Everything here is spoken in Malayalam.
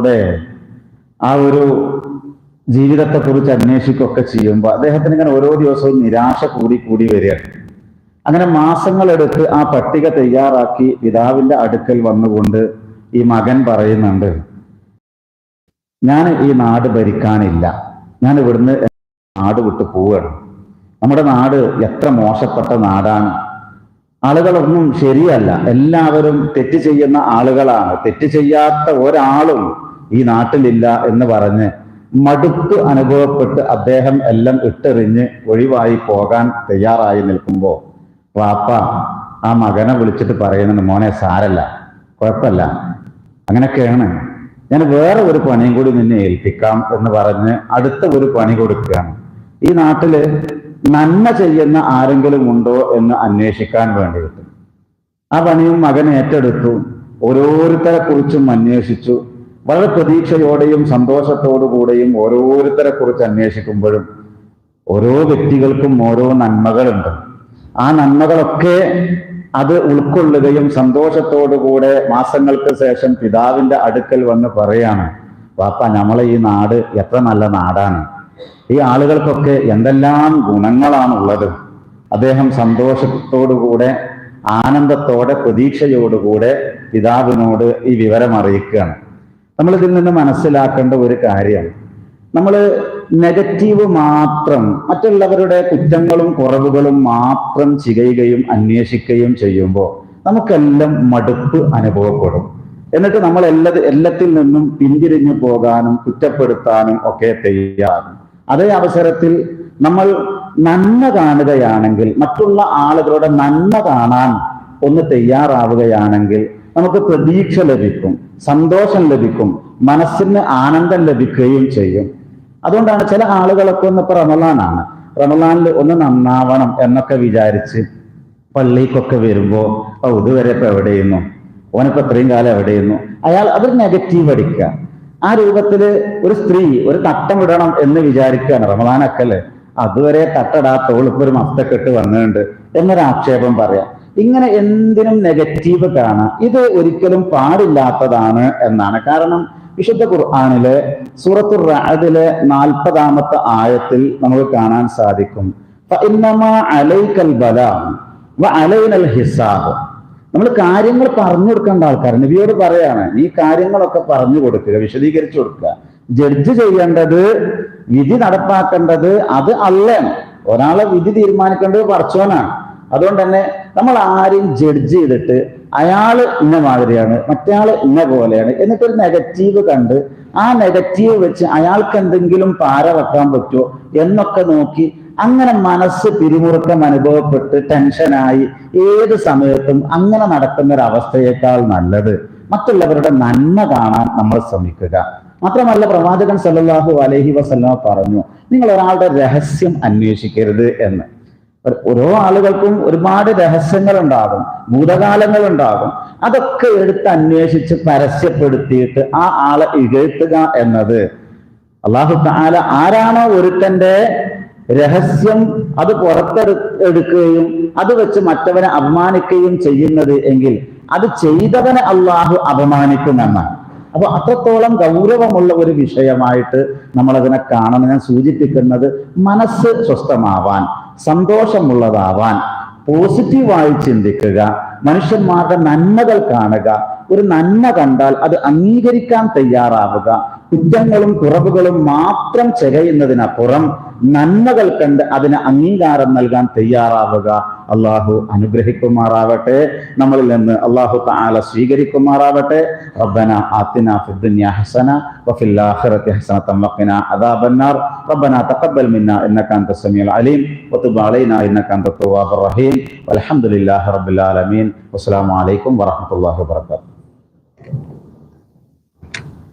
അദ്ദേഹത്തിലൂടെ ആ ഒരു ജീവിതത്തെ ജീവിതത്തെക്കുറിച്ച് അന്വേഷിക്കുകയൊക്കെ ചെയ്യുമ്പോൾ അദ്ദേഹത്തിന് ഇങ്ങനെ ഓരോ ദിവസവും നിരാശ കൂടി കൂടി വരികയാണ്. അങ്ങനെ മാസങ്ങളെടുത്ത് ആ പട്ടിക തയ്യാറാക്കി പിതാവിന്റെ അടുക്കൽ വന്നുകൊണ്ട് ഈ മകൻ പറയുന്നുണ്ട് ഞാൻ ഈ നാട് ഭരിക്കാനില്ല. ഞാൻ ഇവിടുന്ന് നാട് വിട്ടു പോവുകയാണ്. നമ്മുടെ നാട് എത്ര മോശപ്പെട്ട നാടാണ്. ആളുകളൊന്നും ശരിയല്ല. എല്ലാവരും തെറ്റ് ചെയ്യുന്ന ആളുകളാണ്. തെറ്റ് ചെയ്യാത്ത ഒരാളും ഈ നാട്ടിലില്ല എന്ന് പറഞ്ഞ് മടുപ്പ് അനുഭവപ്പെട്ട് അദ്ദേഹം എല്ലാം ഇട്ടെറിഞ്ഞ് ഒഴിവായി പോകാൻ തയ്യാറായി നിൽക്കുമ്പോൾ വാപ്പ ആ മകനെ വിളിച്ചിട്ട് പറയുന്നുണ്ട് മോനെ സാരല്ല കുഴപ്പമില്ല. അങ്ങനെയൊക്കെയാണ്. ഞാൻ വേറെ ഒരു പണിയും കൂടി നിന്നെ ഏൽപ്പിക്കാം എന്ന് പറഞ്ഞ് അടുത്ത ഒരു പണി കൊടുക്കുകയാണ്. ഈ നാട്ടിൽ നന്മ ചെയ്യുന്ന ആരെങ്കിലും ഉണ്ടോ എന്ന് അന്വേഷിക്കാൻ വേണ്ടിയിട്ട്. ആ പണിയും മകൻ ഏറ്റെടുത്തു. ഓരോരുത്തരെ കുറിച്ചും അന്വേഷിച്ചു. വളരെ പ്രതീക്ഷയോടെയും സന്തോഷത്തോടു കൂടെയും ഓരോരുത്തരെ കുറിച്ച് അന്വേഷിക്കുമ്പോഴും ഓരോ വ്യക്തികൾക്കും ഓരോ നന്മകളുണ്ട്. ആ നന്മകളൊക്കെ അത് ഉൾക്കൊള്ളുകയും സന്തോഷത്തോടുകൂടെ മാസങ്ങൾക്ക് ശേഷം പിതാവിന്റെ അടുക്കൽ വന്ന് പറയാണ് വാപ്പ നമ്മളെ ഈ നാട് എത്ര നല്ല നാടാണ്. ഈ ആളുകൾക്കൊക്കെ എന്തെല്ലാം ഗുണങ്ങളാണുള്ളത്. അദ്ദേഹം സന്തോഷത്തോടുകൂടെ ആനന്ദത്തോടെ പ്രതീക്ഷയോടുകൂടെ പിതാവിനോട് ഈ വിവരം അറിയിക്കുകയാണ്. നമ്മൾ ഇതിൽ നിന്ന് മനസ്സിലാക്കേണ്ട ഒരു കാര്യം നമ്മൾ നെഗറ്റീവ് മാത്രം മറ്റുള്ളവരുടെ കുറ്റങ്ങളും കുറവുകളും മാത്രം ചികയുകയും അന്വേഷിക്കുകയും ചെയ്യുമ്പോൾ നമുക്കെല്ലാം മടുപ്പ് അനുഭവപ്പെടും. എന്നിട്ട് നമ്മൾ എല്ലാ എല്ലാത്തിൽ നിന്നും പിന്തിരിഞ്ഞു പോകാനും കുറ്റപ്പെടുത്താനും ഒക്കെ തയ്യാറും അതേ അവസരത്തിൽ നമ്മൾ നന്മ കാണുകയാണെങ്കിൽ മറ്റുള്ള ആളുകളുടെ നന്മ കാണാൻ ഒന്ന് തയ്യാറാവുകയാണെങ്കിൽ നമുക്ക് പ്രതീക്ഷ ലഭിക്കും സന്തോഷം ലഭിക്കും മനസ്സിന് ആനന്ദം ലഭിക്കുകയും ചെയ്യും. അതുകൊണ്ടാണ് ചില ആളുകളൊക്കെ ഒന്ന് ഇപ്പൊ റമലാനാണ് റമലാനിൽ ഒന്ന് നന്നാവണം എന്നൊക്കെ വിചാരിച്ച് പള്ളിക്കൊക്കെ വരുമ്പോ ഓ ഇതുവരെ ഇപ്പൊ എവിടെയിരുന്നു ഓനിപ്പോ ഇത്രയും കാലം എവിടെയിരുന്നു അയാൾ അതൊരു നെഗറ്റീവ് അടിക്കുക. ആ രൂപത്തിൽ ഒരു സ്ത്രീ ഒരു തട്ടം ഇടണം എന്ന് വിചാരിക്കുകയാണ് റമദാനൊക്കെ അല്ലേ? അതുവരെ തട്ടടാത്തോളിപ്പോ ഒരു മസ്തക്കെട്ട് വന്നിട്ടുണ്ട് എന്നൊരു ആക്ഷേപം പറയാം. ഇങ്ങനെ എന്തിനും നെഗറ്റീവ് കാണാം. ഇത് ഒരിക്കലും പാടില്ലാത്തതാണ് എന്നാണ്. കാരണം വിശുദ്ധ ഖുർആാനിലെ സൂറത്തു റഅദിലെ നാൽപ്പതാമത്തെ ആയത്തിൽ നമുക്ക് കാണാൻ സാധിക്കും. നമ്മൾ കാര്യങ്ങൾ പറഞ്ഞു കൊടുക്കേണ്ട ആൾക്കാർ നബിയോട് പറയാണ് ഈ കാര്യങ്ങളൊക്കെ പറഞ്ഞു കൊടുക്കുക വിശദീകരിച്ചു കൊടുക്കുക. ജഡ്ജ് ചെയ്യേണ്ടത് വിധി നടപ്പാക്കേണ്ടത് അത് അല്ലാണ് ഒരാളെ വിധി തീരുമാനിക്കേണ്ടത് പറച്ചോനാണ് അതുകൊണ്ട് തന്നെ നമ്മൾ ആരെയും ജഡ്ജ് ചെയ്തിട്ട് അയാൾ ഇന്ന മാതിരിയാണ് മറ്റേയാൾ ഇന്ന പോലെയാണ് എന്നിട്ടൊരു നെഗറ്റീവ് കണ്ട് ആ നെഗറ്റീവ് വെച്ച് അയാൾക്ക് എന്തെങ്കിലും പാര വെക്കാൻ പറ്റുമോ എന്നൊക്കെ നോക്കി അങ്ങനെ മനസ്സ് പിരിമുറുക്കം അനുഭവപ്പെട്ട് ടെൻഷനായി ഏത് സമയത്തും അങ്ങനെ നടക്കുന്ന ഒരു അവസ്ഥയേക്കാൾ നല്ലത്. മറ്റുള്ളവരുടെ നന്മ കാണാൻ നമ്മൾ ശ്രമിക്കുക. മാത്രമല്ല പ്രവാചകൻ സല്ലാഹു അലഹി വസ്ലാം പറഞ്ഞു നിങ്ങൾ ഒരാളുടെ രഹസ്യം അന്വേഷിക്കരുത് എന്ന്. ഓരോ ആളുകൾക്കും ഒരുപാട് രഹസ്യങ്ങൾ ഉണ്ടാകും ഭൂതകാലങ്ങൾ ഉണ്ടാകും അതൊക്കെ എടുത്ത് അന്വേഷിച്ച് പരസ്യപ്പെടുത്തിയിട്ട് ആ ആളെ ഇകഴ്ത്തുക എന്നത്. അള്ളാഹു താല ആരാണോ ഒരുത്തന്റെ രഹസ്യം അത് പുറത്തെടുക്കുകയും അത് വെച്ച് മറ്റവനെ അപമാനിക്കുകയും ചെയ്യുന്നത് എങ്കിൽ അത് ചെയ്തവനെ അള്ളാഹു അപമാനിക്കുമെന്നാണ്. അപ്പൊ അത്രത്തോളം ഗൗരവമുള്ള ഒരു വിഷയമായിട്ട് നമ്മളതിനെ കാണണം ഞാൻ സൂചിപ്പിക്കുന്നത് മനസ്സ് സ്വസ്ഥമാവാൻ. സന്തോഷമുള്ളതാവാൻ പോസിറ്റീവായി ചിന്തിക്കുക മനുഷ്യന്മാരുടെ നന്മകൾ കാണുക ഒരു നന്മ കണ്ടാൽ അത് അംഗീകരിക്കാൻ തയ്യാറാവുക കുറ്റങ്ങളും കുറവുകളും മാത്രം ചെകയുന്നതിനപ്പുറം നന്മകൾ കണ്ട് അതിന് അംഗീകാരം നൽകാൻ തയ്യാറാവുക. അള്ളാഹു അനുഗ്രഹിക്കുമാറാവട്ടെ. നമ്മളിൽ നിന്ന് അള്ളാഹു താല സ്വീകരിക്കുമാറാവട്ടെ. റബ്ബന ആത്തിന ഫിദ്ദുനിയ ഹസന വഫിൽ ആഖിറതി ഹസനത വഖിന അദാബന്നാർ. റബ്ബന തഖബ്ബൽ മിന്ന ഇന്നക അൻത സമീഉൽ അലീം. വതുബ് അലൈന ഇന്നക അൻത തവ്വാബുർ റഹീം. വൽഹംദുലില്ലാഹി റബ്ബിൽ ആലമീൻ. വസ്സലാമു അലൈക്കും വറഹ്മത്തുള്ളാഹി വബറകാതുഹു